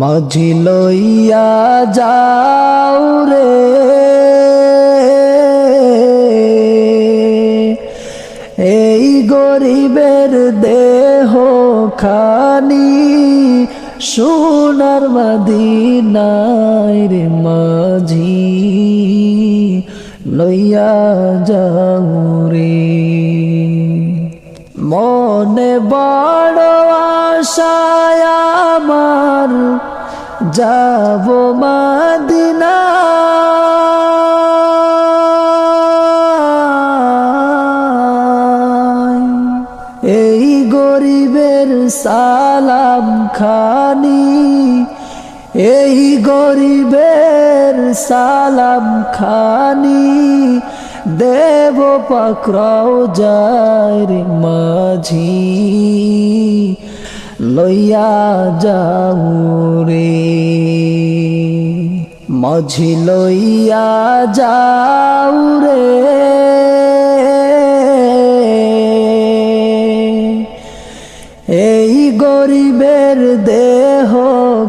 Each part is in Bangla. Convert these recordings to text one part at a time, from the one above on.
মাঝি লইয়া যাও রে। এই গরিবের দেহ খানি সোনার মদিনায় রে মাঝি লইয়া যাও রে। মনে বড় আশায় যাব মাদিনা। এই গরিবের সালাম খানি এই গরিবের সালাম খানি দেব পাকরাও যায় মাঝি। লইয়া যাও রে। মাঝি লইয়া যাও রে। এই গরিবের দেহ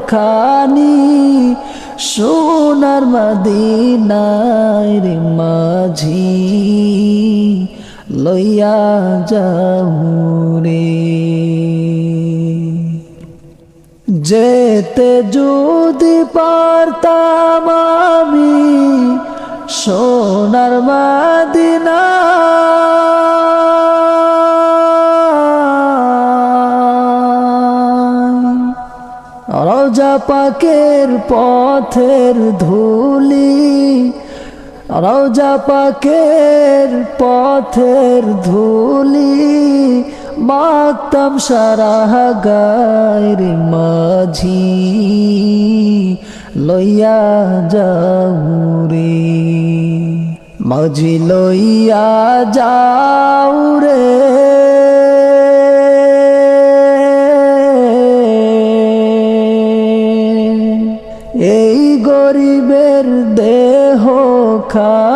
খানি সোনার মদিনায় মাঝি। লইয়া যাও রে। যেতে যদি পারতাম আমি সোনার মাদিনা। রোজা পাকের পথের ধুলি রোজা পাকের পথের ধুলি মাতাম সারা গায়ের মাঝি লইয়া যাও রে। মাঝি লইয়া যাও রে। এই গরিবের দেহ খানি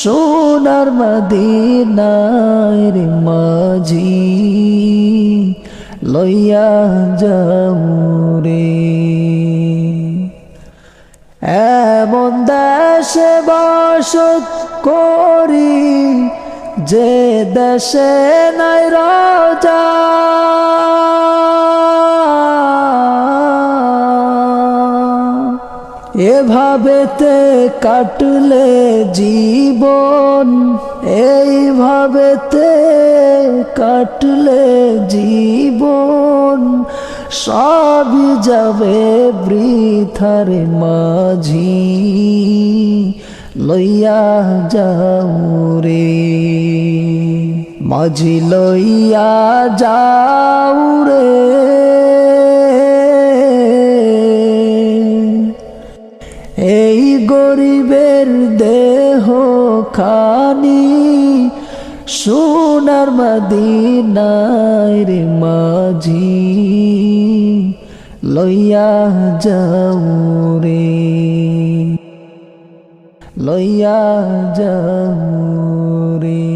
সোনার মদিনায় রে মাঝি, লইয়া যাও রে। এমন দেশে বাসত করি যে দেশে নাই রাজা। এভাবেতে কাটলে জীবন, এইভাবেতে কাটলে জীবন। সবই যাবে বৃথার মাঝি, লইয়া যাও রে। মাঝি লইয়া যাও রে। এই গরিবের দেহ খানি সোনার মদিনায় মাঝি লইয়া যাও রে। লইয়া যাও রে।